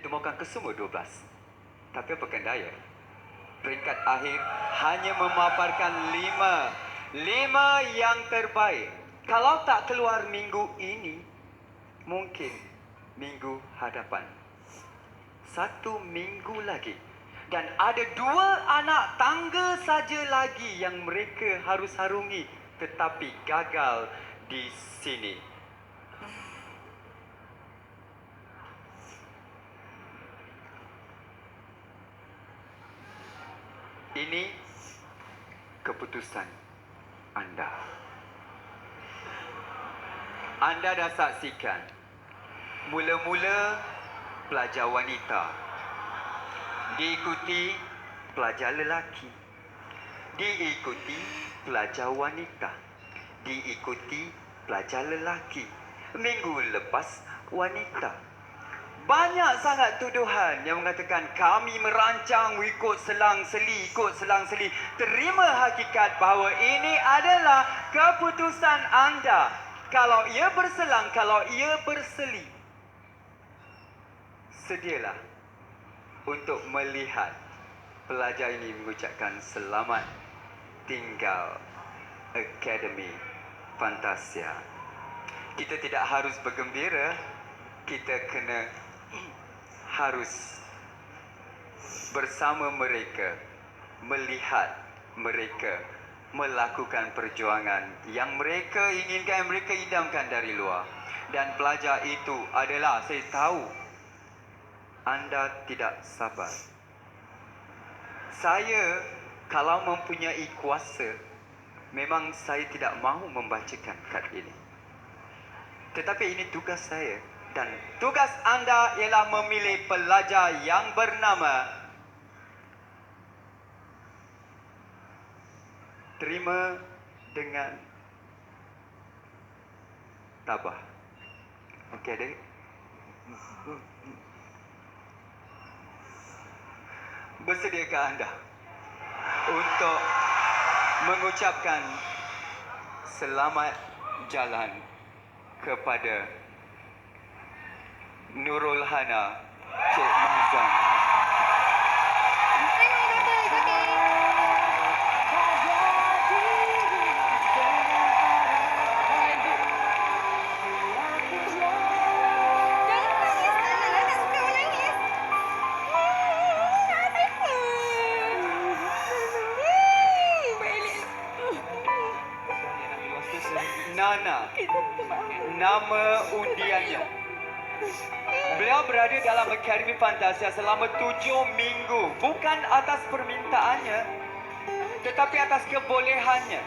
kita mahukan kesemua 12. Tapi apakan daya? Peringkat akhir hanya memaparkan lima. Lima yang terbaik. Kalau tak keluar minggu ini, mungkin minggu hadapan. Satu minggu lagi. Dan ada dua anak tangga saja lagi yang mereka harus harungi tetapi gagal di sini. Ini keputusan anda. Anda dah saksikan mula-mula pelajar wanita diikuti pelajar lelaki diikuti pelajar wanita diikuti pelajar lelaki minggu lepas wanita banyak sangat tuduhan yang mengatakan kami merancang ikut selang-seli, ikut selang-seli. Terima hakikat bahawa ini adalah keputusan anda. Kalau ia berselang, kalau ia berseli. Sedialah untuk melihat pelajar ini mengucapkan selamat tinggal Akademi Fantasia. Kita tidak harus bergembira, kita kena harus bersama mereka melihat mereka melakukan perjuangan yang mereka inginkan, yang mereka idamkan dari luar. Dan pelajar itu adalah, saya tahu, anda tidak sabar. Saya kalau mempunyai kuasa, memang saya tidak mahu membacakan kad ini. Tetapi ini tugas saya dan tugas anda ialah memilih pelajar yang bernama terima dengan tabah. Okey, adik. Bersediakah anda untuk mengucapkan selamat jalan kepada Nurul Hana Cik Mazam. Nana, nama undiannya. Beliau berada dalam Akademi Fantasia selama tujuh minggu. Bukan atas permintaannya. Tetapi atas kebolehannya.